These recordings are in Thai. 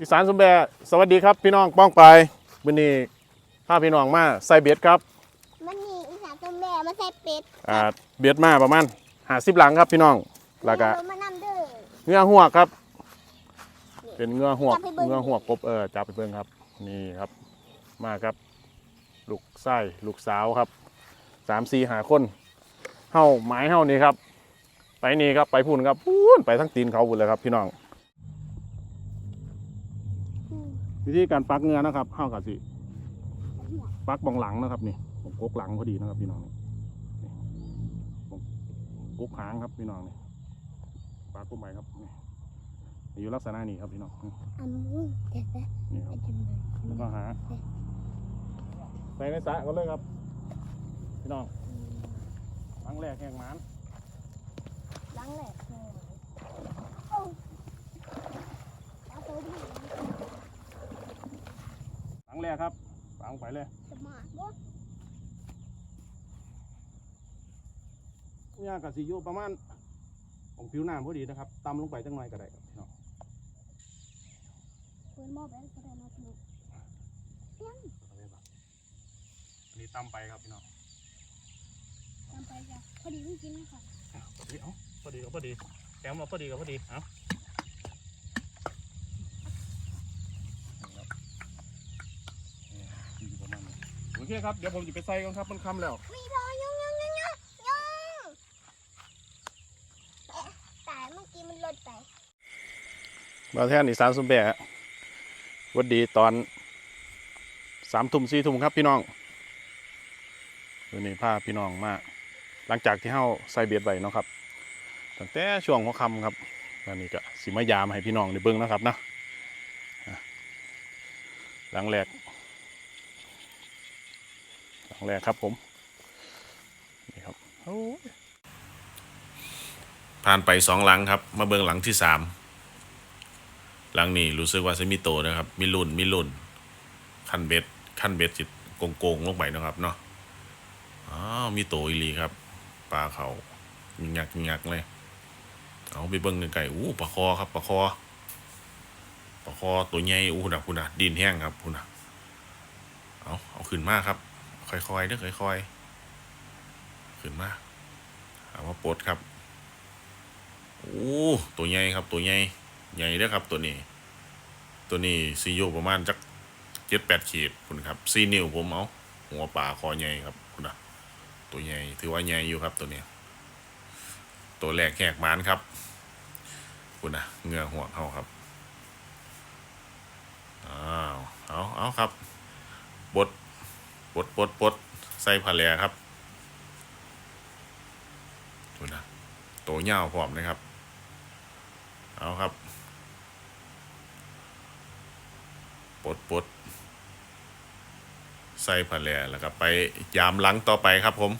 อีสานสมแบะสวัสดีครับพี่น้องป้องไปวันนี้พาพี่น้องมาใส่เบ็ดครับมันมีอีสานตัวแม่มาใส่เป็ดอ่าเบ็ดมาประมาณหาสิบหลังครับพี่น้องแล้วก็มานำเด้อเงือหวกครับ เป็นเงือหวกจับให้เบิ่งเงือหวกกบเออจับไปเบิ่งครับ นี่ครับ มาครับ ลูกไส้ลูกสาวครับสามสี่หาคนเฮาหมายเฮานี่ครับ ไปนี่ครับไปพุ่นครับพูนไปทั้งตีนเขาพุ่นเลยครับพี่น้อง วิธีการปักเงือนะครับเฮากับสิปักบองหลังนะครับนี่ผมกกหลังพอดีนะครับพี่น้องนี่ผมกกหางครับพี่น้องนี่ปักกุ้งไปครับนี่อยู่ลักษณะนี้ครับพี่น้องนี่นี่ครับนนู้นแล้วก็หาใส่ในสระก็เลยครับ พี่น้องครั้งแรกแหงหมานล้างแหลกเลยโอ้เอาตัวนี้ ครั้ง แรกครับฝังไปเลยจะมาบ่เนี่ยกับสีอยู่ประมาณของผิวน้ำพอดีนะครับตำลงไปจังหน่อยก็ได้ครับพี่น้องเปิดหม้อแบนก็ได้นะพี่เพียงเอาเลยครับอันนี้ตำไปครับพี่น้องทำไปจ้ะพอดีไม่กินนะคะอ้าวพอดีเอ้าพอดีกับพอดีแถมมาพอดีกับพอดีเอ้านี่ครับนี่อยู่ประมาณนี้โอ เคครับ เดี๋ยวผมจะไปใส่กันครับมันคำแล้วมีรอยยุ่งยุ่งยุ่งยุ่งยงแต่เมื่อกี้มันหลดไปมาแท่นอีสานสมแบะวัดดีตอนสามทุ่มสี่ทุ่มครับพี่น้องวันนี้พาพี่น้องมาหลังจากที่เฮาใส่เบียดไว้เนาะครับตั้งแต่ช่วงหัวค่ำครับวันนี้ก็สิมายามให้พี่น้องได้เบิ่งนะครับนะหลังแรกหลัง แรกครับผมนี่ครับโอ้ยผ่านไปสองหลังครับ มาเบิงหลังที่สามหลังนี้รู้สึกว่าจะมีโตนะครับ มีรุ่นมีรุ่นขั้นเบ็ดขั้นเบ็ดจิตโกงโกงๆลงไปนะครับเนาะอ้าวมีโตอีลีครับปลาเขามีงักมีงักเลย เอาไปเบิ่งไกลๆอู้ปลาคอครับปลาคอปลาคอตัวใหญ่อู้นะคุณนะดินแห้งครับคุณนะเอาเอาขึ้นมากครับ ค่อยๆเด้อค่อยๆขึ้นมาเอามาปลดครับโอ้ตัวใหญ่ครับ ตัวใหญ่ใหญ่เด้อครับตัวนี้ ตัวนี้ซีโยประมาณจักเจ็ดแปดขีดคุณครับซีนิ้วผมเอาหัวปลาคอใหญ่ครับคุณนะตัวใหญ่ถือว่าใหญ่อยู่ครับตัวนี้ ตัวแรกแหกมานครับคุณนะเงือหัวเขาครับอ้าวเอาเอาครับบด บดบดบดใส่ผาแหลครับคุณนะโตเง่าวพร้อมนะครับ เอาครับปดปดใส่ผาแหลแล้วก็ไปยามหลังต่อไปครับผม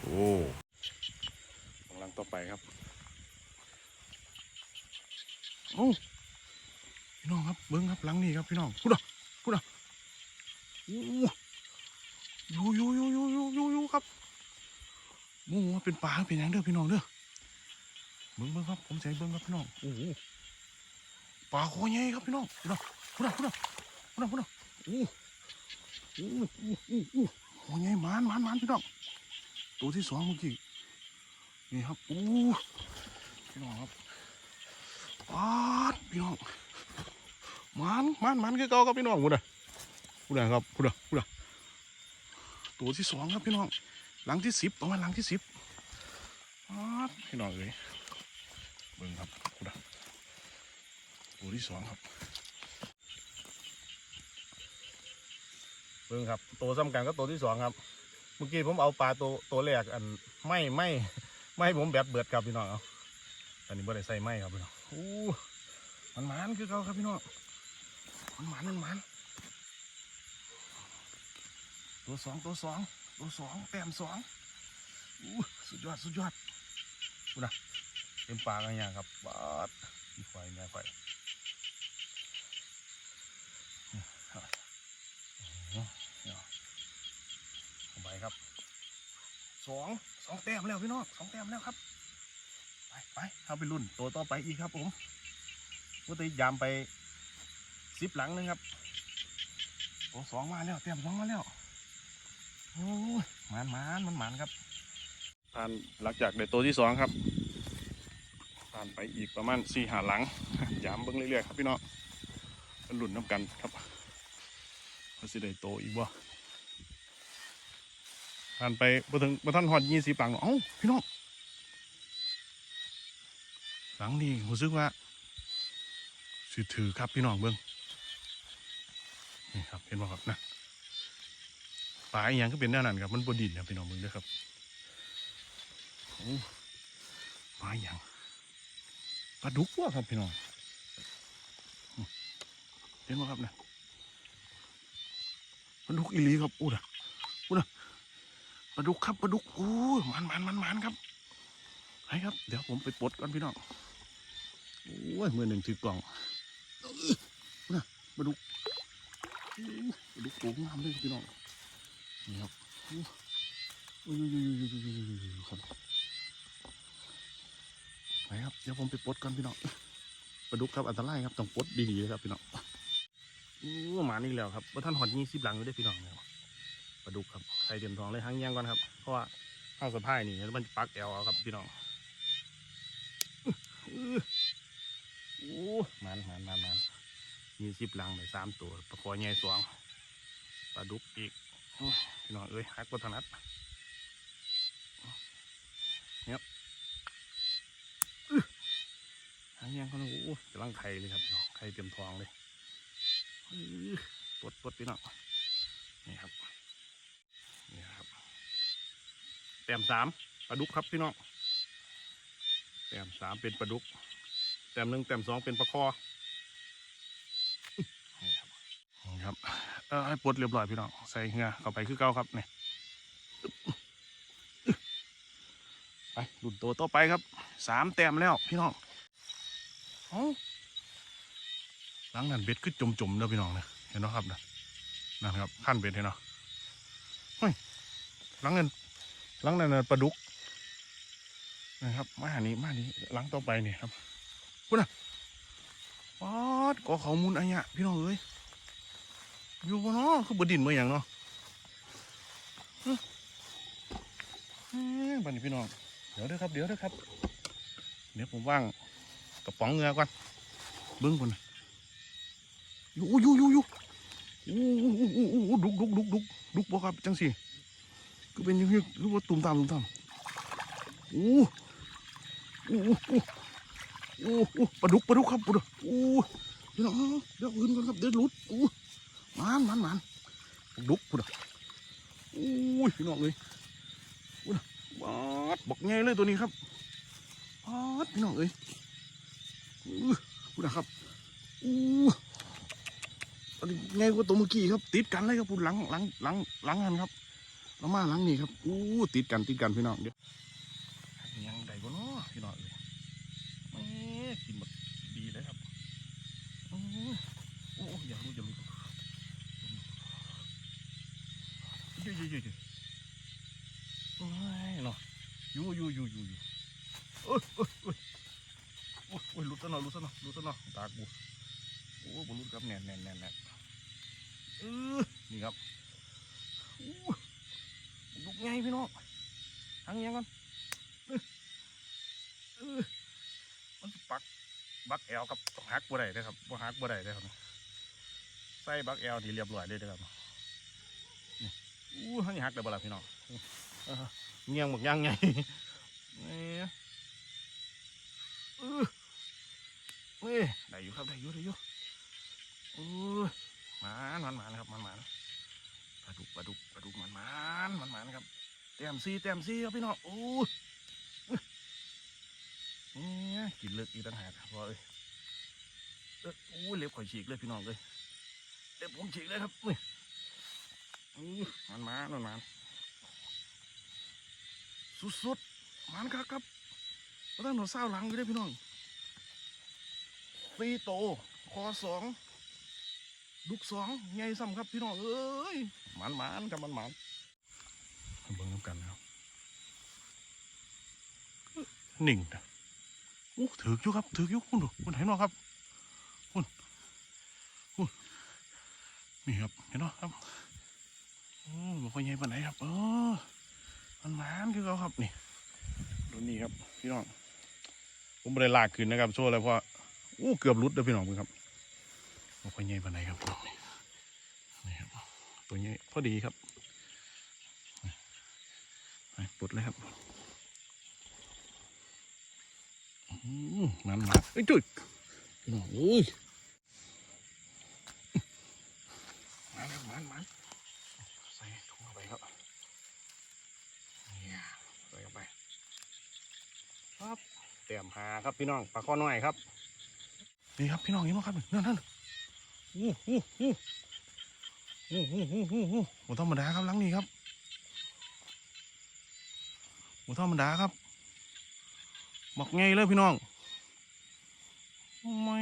โอ้กำลังต่อไปครับโอ้พี่น้องครับเบิ้งครับหลังนี้ครับพี่น้องพูดอะพูดอะ อยู่อยู่อยู่อยู่อยู่อยู่อยู่ครับโอ้ว่าเป็นปลาเป็นยังเด้อพี่น้องเด้อเบิ้งเบิ้งครับผมใส่เบิ้งครับพี่น้องโอ้โหปลาคอใหญ่ครับพี่น้องพูดอะพูดอะพูดอะพูดอะพูดอะโอ้โอ้โอ้โอ้โอ้คใหญ่มานมานมานพี่น้องตัวที่สองเมื่อกี้นี่ครับโอ้พี่น้องครับปาดพี่น้องมันมันมันคือเก่าครับพี่น้องพูดอะ พูดอะครับพูดอะพูดอะตัวที่สองครับพี่น้อง หลังที่สิบประมาณหลังที่สิบปาพี่น้องเลยเบิ่งครับพูดอะตัวที่สองครับ เบิ่งครับ ตัวสำคัญก็ตัวที่สองครับ เมื่อกี้ผมเอาปลาตัวตัวแรกอันไม่ไม่ไม่ผมแบบเบิดครับพี่น้องเอาอันนี้บ่ได้ใส่ไม้ครับพี่น้องโอ้มันหมันคือเขาครับพี่น้องมันหมันมันหมัน ตัวสองตัวสองตัวสองแต้มสองอู้สุดยอดสุดยอดดูนะเต็มปากอะไรอย่างครับบาดมีไฟมีไฟเข้าไปครับสองสองแต้มแล้วพี่น้องสองแต้มแล้วครับ ไปไปเอาไปรุ่นตัวต่อไปอีกครับผมว่าตียามไปสิบหลังนึงครับโอ้สองมาแล้วเตรียมสองมาแล้ว โอ้ยหมานหมานมันหมานครับผ่านหลังจากได้ตัวที่สองครับผ่านไปอีกประมาณสี่หาหลังยามเบิ้งเรื่อยๆครับพี่น้องมันหลุนน้ำกันครับว่าสิได้โตอีกบ่ผ่านไปบ่ถึงบ่ทันหอดยี่สิบหลังหรอกเอ้าพี่น้องหลังนี้รู้สึกว่าสิถือครับพี่น้องเบิ้งนี่ครับเห็นบ่ครับนะ ปลาอหยังก็เป็นแนวนั้นครับมันบดินครับพี่น้องเบิ้งเด้อครับโอ้ปลาอหยังปลาดุกวะครับพี่น้องเห็นบ่ครับนะปลาดุกอีหลีครับอู้ดะอู้ดะปลาดุกครับปลาดุกโอ้ยมันมันมันมันครับไปครับ เดี๋ยวผมไปปลดก่อนพี่น้องโอ้ยมือหนึ่งถือกล่องอู้ดะปลาดุกปลาดุกโกงงามเลยพี่น้อง นี่ครับอ้ยอุ้ยยยยยครับไปครับเดี๋ยวผมไปปดก่อนพี่น้องปลาดุกครับอันตรายครับต้องปดดีๆนะครับพี่น้องอู้หมานี่แล้วครับว่าท่านหอดยี่สิบหลังอยู่ได้พี่น้องแล้วปลาดุกครับใส่เตรียมทองเลยทั้งยางก่อนครับเพราะว่าข้าวสะพายนี่มันปักแอลเอาครับพี่น้องอู้มันมันมันมันยี่สิบหลังเลยสามตัวประคอใหญ่สองปลาดุกอีก พี่น้องเอ้ยหักวัฒนัดเนี่ยอือหางยางเขาโอ้กำลังไข่เลยครับพี่น้องไข่เต็มทองเลยปลดปลดพี่น้องนี่ครับนี่ครับแต้มสามปลาดุกครับพี่น้องแต้มสามเป็นปลาดุกแต้มหนึ่งแต้มสองเป็นปลาคอนี่ครับนี่ครับ เออให้ปลดเรียบร้อยพี่น้องใส่เหงือเข้าไปคือเก่าครับเนี่ยไปดุนตัวต่อไปครับสามแต้มแล้วพี่น้องเอ้าหลังนั้นเบ็ดคือจมๆเด้อพี่น้องเนี่ยเห็นเนาะครับนะนั่นครับขั้นเบ็ดเห็นเนาะหลังนั้นหลังนั้นปลาดุกนะครับมาหานี้มานี้หลังต่อไปนี่ครับคุณน่ะป๊อดก่อเขามูลอะไรเนี่ยพี่น้องเอ้ย อยู่บนน้อคือบดินเมื่ออย่างเนาะบัดนี้พี่น้อง เดี๋ยวเด้อครับ เดี๋ยวเด้อครับ เดี๋ยวผมว่างกระป๋องเงือก่อนเบิ้งคนอยู่อยู่อยู่อยู่อู้อู้อู้ดุกดุกดุกดุกดุกบ่ครับจังสิก็เป็นยังไงรู้ว่าตุ่มตามตุ่มตามโอ้โอ้โอ้โอ้โอ้ปลาดุกปลาดุกครับปลาดุกโอ้เดี๋ยวเดี๋ยวอื่นก่อนครับเดี๋ยวหลุดโอ้ มันมันมันดุกปลาดุกโอ้ยพี่น้องเลยโอ้ยบาดบอกไงเลยตัวนี้ครับบาดพี่น้องเลยโอ้ยปลาดุกครับโอ้ตัวนี้ไงกว่าตัวเมื่อกี้ครับ ติดกันเลยครับพูดหลังหลังหลังหลังกันครับเรามาหลังนี้ครับอู้ติดกันติดกันพี่น้องเดี๋ยวยังใดบ่เนาะพี่น้องเลยแหม่กินหมดดีเลยครับโอ้ยโอ้ยอย่ารู้อย่ารู้เย อยอะเยอยอะโอ้ยเนาะอยู่อยู่อยู่อยู่อยู่โอ้ยโอ้ยโอ้ยโอ้ยโอ้ยลุดซะหน่อยลุดซะหน่อยลุดซะหน่อยตากบูโอ้ยบลุดครับแน่นแน่นแน่นแน่นเออนี่ครับลูกไงพี่น้องทางยังก่อนอื้ออมันปักบักแอลกับหักบ่ได้เด้ครับบ่หักบ่ได้เด้ครับใส่บักแอลที่เรียบร้อยเลยเด้ครับ อู้หันหักได้บ่ล่ะพี่น้องเออเงี้ยงบักย่างไงนี่อื้อนี่ได้อยู่ครับได้อยู่ได้อยู่อู้หมานหมานหมานครับหมานหมานปลาดุกปลาดุกปลาดุกมันมันมันมันครับแต้มซีแต้มซีครับพี่น้องโอ้ยเนี่ยกินเลือกอีกต่างหากครับพ่อเอ้ยเอ้ยโอ้ยเล็บข่อยฉีกเลยพี่น้องเลยเล็บผมฉีกเลยครับนี่อู้ มันมาหนุนมันสุดๆมันครับครับแล้ตั้งหนูเศร้าหลังอยู่ได้พี่น้องตีโต คอสองลูกสองไงซ้ำครับพี่น้องเอ้ยมันหมานกับมันหมานเบิ่งน้ำกันนะครับหนึ่งนะโอ้ถืออยู่ครับถืออยู่คุณดูคุณเห็นไหมครับคุณคุณนี่ครับเห็นไหมครับ อ้มันค่อยใหญ่ปานไหนครับ เออมันมานคือเขาครับนี่ดูนี่ครับ พี่น้อง ผมไม่ได้ลากขึ้นนะครับโชว์เลยเพราะโอ้เกือบหลุดเลยพี่น้องเพิ่งครับมันค่อยใหญ่ปานไหนครับนี่ครับ ตัวใหญ่พอดีครับไปปลดเลยครับมมันมาเอ้ยจุดพี่น้องโอ้ยมาแล้วมามาใส่ถุงเข้าไปครับเนี่ยใส่เข้าไปครับเตรียมหาครับพี่น้องปลาข้อน้อยครับนี่ครับพี่น้องเห็นไหมครับนั่นนั่นอู้หู้หู้หู้หู้หู้หู้หู้หมดธรรมดาครับหลังนี้ครับหมดธรรมดาครับบอกไงเลยพี่น้องไม่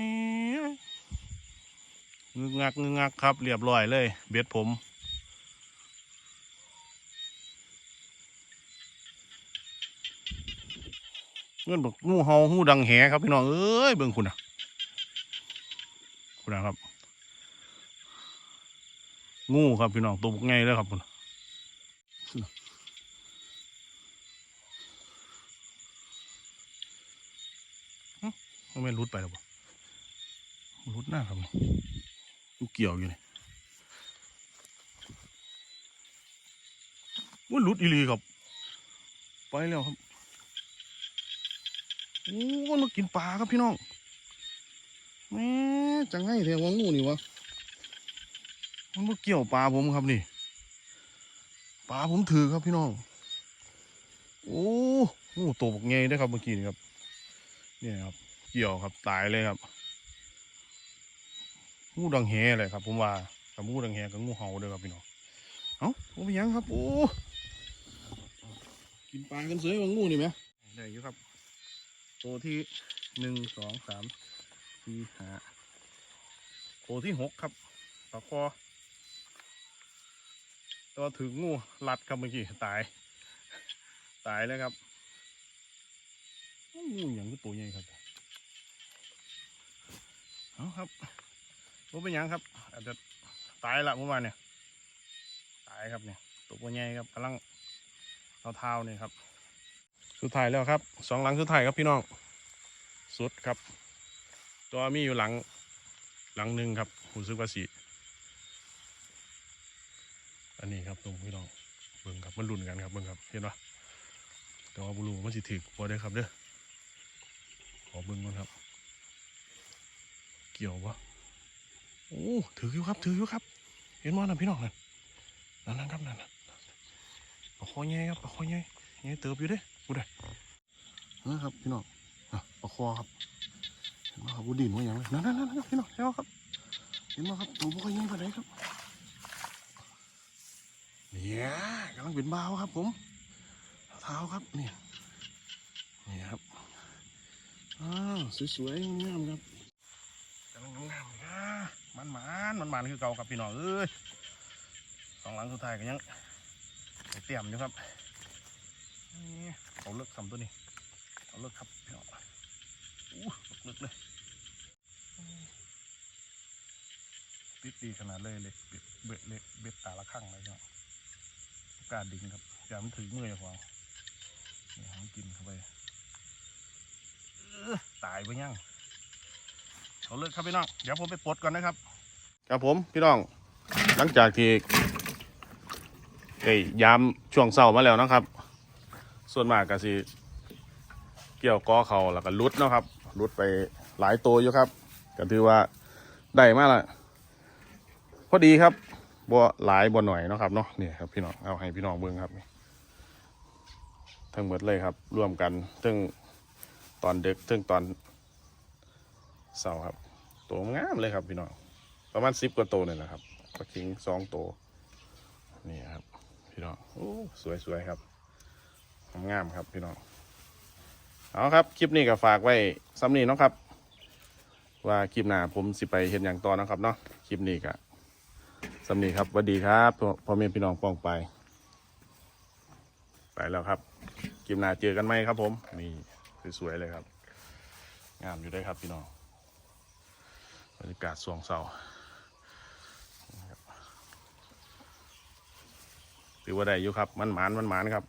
งึกงักงึกงักครับ เรียบร้อยเลย เบ็ดผม เงินบอกงูเห่าหูดังแหครับพี่น้องเอ้ยเบิ่งคุณนะคุณนะครับ งูครับพี่น้องตัวบกไงเลยครับคุณมันไม่รุดไปหรอปะรุดหน้าครับมันเกี่ยวอยู่นี่ว่ารุดอีลีครับ ไปแล้วครับ โอ้มันมากินปลาครับพี่น้องแหม่จังไงเทียว่างูนี่วะมันมาเกี่ยวปลาผมครับนี่ปลาผมถือครับพี่น้อง โอ้งูตัวบกไงได้ครับเมื่อกี้นี่ครับ เนี่ยครับ เกี่ยวครับตายเลยครับงูดังแหเลยครับ ผมว่ากับงูดังแหกับงูเห่าเด้อครับพี่น้องเอ้าผมยังครับโอ้กินปลากันเสยว่างูนี่ไหมได้อยู่ครับ ตัวที่หนึ่งสองสามสี่ห้าตัวที่หกครับปลาคอตัวถึงงูรัดครับเมื่อกี้ตาย ตายเลยครับงูอย่างก็ตัวใหญ่ครับเอาครับว่าเป็นยังครับ อาจจะตายละเมื่อวานเนี่ย ตายครับเนี่ย ตัวใหญ่ครับกำลังเท้าๆเนี่ยครับ สุดท้ายแล้วครับสองหลังสุดท้ายครับพี่น้อง สุดครับ ตัวมีอยู่หลังหลังหนึ่งครับรู้สึกว่าสีอันนี้ครับตรงพี่น้องเบิ่งครับมันรุนกันครับเบิ่งครับเห็นปะแต่ว่าบุรูมันสิถือพอได้ครับเด้อขอเบิ่งก่อนครับ เกี่ยวปะโอ้ถืออยู่ครับ ถืออยู่ครับ เห็นมั้ยนะพี่น้องนั่นนั่นครับนั่นนั่นปลาคอใหญ่ครับปลาคอใหญ่ใหญ่เติบอยู่เด้กูได้นะครับพี่น้องอะปลาคอครับเห็นไหมครับบูดินว่าอย่างไรนั่นนั่นนั่นพี่น้องเห็นไหมครับเห็นไหมครับตัวบุกยังไปไหนครับเนี่ยกำลังเป็นเบาครับ ผมเท้าครับเนี่ยนี่ครับอ้าวสวยๆงามครับกำลังงามๆเลยครับมันหมานมันหมานคือเก่าครับพี่น้องเอ้ยสองหลังสุดท้ายก็ยังเตรียมอยู่ครับนี่ เอาเลิกสำตัวนี้ เอาเลิกครับพี่น้องอู้ลึกเลยติดดีขนาดเลยเล็กเบ็ดเบ็ดเล็กเบ็ดตาละข้างเลยเนาะกล้าดึงครับอย่ามันถือมืออย่าขวางนี่หางกินเข้าไปตายไปยังเอาเลิกครับพี่น้อง เดี๋ยวผมไปปลดก่อนนะครับ ครับผมพี่น้อง หลังจากที่เอ้ยยามช่วงเศร้ามาแล้วนะครับ ส่วนมากก็สิเกี่ยวกอเขาแล้วก็ลุดเนาะครับลุดไปหลายตัวอยู่ครับ ก็ถือว่าได้มากละพอดีครับบัวหลายบัวหน่อยเนาะครับเนาะนี่ครับพี่น้องเอาให้พี่น้องเบิ้งครับทั้งหมดเลยครับร่วมกันทั้งตอนเด็กทั้งตอนเสาครับ ตัวงามเลยครับพี่น้องประมาณสิบกว่าตัวเนี่ยนะครับปลาคิงสองตัวนี่ครับ พี่น้องโอ้สวยๆครับ งามครับพี่น้องเอาครับคลิปนี้ก็ฝากไว้ซ้ำนี้นะครับ ว่าคลิปหน้าผมสิไปเห็นอย่างต่อนะครับเนาะคลิปนี้ก็ซ้ำนี้ครับสวัสดีครับพ่อแม่พี่น้องป้องไป ไปแล้วครับคลิปหน้าเจอกันไหมครับ ผมนี่สวยๆเลยครับ งามอยู่ได้ครับพี่น้องบรรยากาศสวงเสานะครับถือว่าได้อยู่ครับ มันหมานมันหมานครับ